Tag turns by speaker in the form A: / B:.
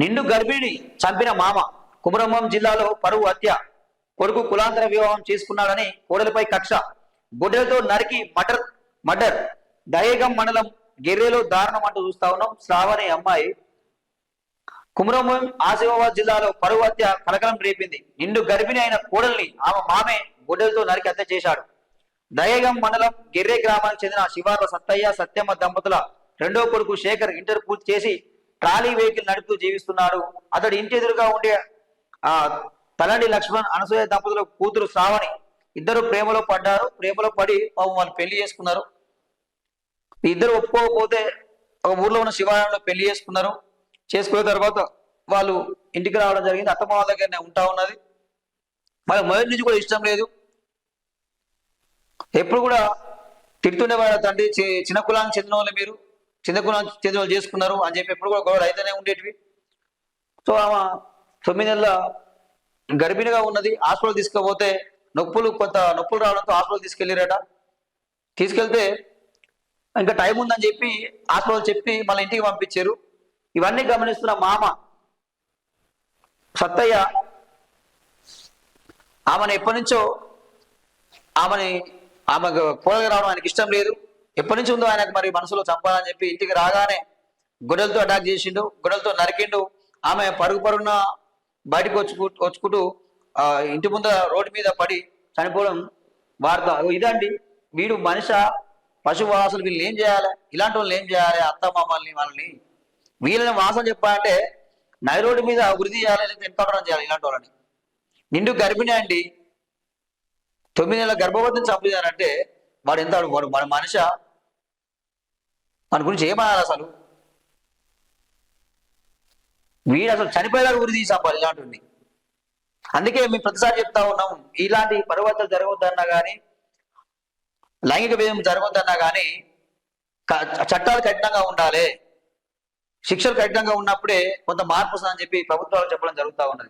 A: నిండు గర్భిణి చంపిన మామ కుమరంభం జిల్లాలో పరువు హత్య. కొడుకు కులాంతర వివాహం చేసుకున్నాడని కోడలిపై కక్ష. గుడ్డలతో నరికి మటర్ మటర్ దయేగం మండలం గిర్రెలో దారుణం అంటూ చూస్తా ఉన్నాం. శ్రావణి అమ్మాయి కుమరంభం ఆసిఫాబాద్ జిల్లాలో పరువు హత్య కలకలం రేపింది. నిండు గర్భిణి అయిన కోడల్ని ఆమె మామే గొడ్డలతో నరికి హత్య చేశాడు. దయేగం మండలం గిర్రె గ్రామానికి చెందిన శివార్ల సత్తయ్య సత్యమ్మ దంపతుల రెండో కొడుకు శేఖర్ ఇంటర్ పూర్తి చేసి ట్రాలీ వెహికల్ నడుపుతూ జీవిస్తున్నాడు. అతడు ఇంటి ఎదురుగా ఉండే ఆ తలండి లక్ష్మణ్ అనసూయ దంపతుల కూతురు శ్రావణి ఇద్దరు ప్రేమలో పడ్డారు. ప్రేమలో పడి వాళ్ళు పెళ్ళి చేసుకున్నారు. ఇద్దరు ఒప్పుకోకపోతే ఒక ఊర్లో ఉన్న శివాలయంలో పెళ్ళి చేసుకున్నారు. చేసుకున్న తర్వాత వాళ్ళు ఇంటికి రావడం జరిగింది. అత్తమ్మ వాళ్ళ దగ్గరనే ఉంటా ఉన్నది. మరి మొదటి నుంచి కూడా ఇష్టం లేదు. ఎప్పుడు కూడా తిడుతుండేవాడు తండ్రి చి- చిన్న కులానికి చెందిన వాళ్ళు మీరు. చిన్న కులానికి చెందిన వాళ్ళు చేసుకున్నారు అని చెప్పి ఎప్పుడు కూడా గొడవలు అయితేనే ఉండేటివి. సో ఆమె తొమ్మిది నెలల గర్భిణిగా ఉన్నది హాస్పిటల్ తీసుకుపోతే నొప్పులు కొంత నొప్పులు రావడంతో హాస్పిటల్ తీసుకెళ్ళారట. తీసుకెళ్తే ఇంకా టైం ఉందని చెప్పి హాస్పిటల్ చెప్పి మళ్ళీ ఇంటికి పంపించారు. ఇవన్నీ గమనిస్తున్న మామ సత్తయ్య ఆమెను ఎప్పటి నుంచో ఆమెని ఆమె కూరగా రావడం ఆయనకి ఇష్టం లేదు. ఎప్పటి నుంచి ఉందో ఆయనకు మరి మనసులో చంపాలని చెప్పి ఇంటికి రాగానే గొడవలతో అటాక్ చేసిండు గొడవలతో నరికిండు. ఆమె పరుగు పరుగున బయటకు వచ్చుకు వచ్చుకుంటూ ఆ, ఇంటి ముందర రోడ్డు మీద పడి చనిపోవడం వార్త. ఇదండి. వీడు మనిష పశువు వాసులు వీళ్ళు ఏం చేయాలి? ఇలాంటి వాళ్ళు ఏం చేయాలి? అత్త మామల్ని వాళ్ళని వీళ్ళని వాసన చెప్పాలంటే నై రోడ్డు మీద వృద్ధి చేయాలి లేకపోతే ఎన్కౌంటర్ చేయాలి ఇలాంటి వాళ్ళని. నిండు గర్భిణి అండి. తొమ్మిది నెలల గర్భవతిని చంపుతారంటే వాడు ఎంత వాడు వాడు మనిష మన గురించి ఏమనాలి అసలు? వీడు అసలు చనిపోయేలాగా గురి తీసి ఇలాంటివి అందుకే మేము ప్రతిసారి చెప్తా ఉన్నాం ఇలాంటి పర్వతాలు జరగవద్దన్నా కానీ లైంగిక భేదం జరగవద్దన్నా కానీ చట్టాలు కఠినంగా ఉండాలి. శిక్షలు కఠినంగా ఉన్నప్పుడే కొంత మార్పు వస్తుందని చెప్పి ప్రభుత్వాలు చెప్పడం జరుగుతూ ఉన్నది.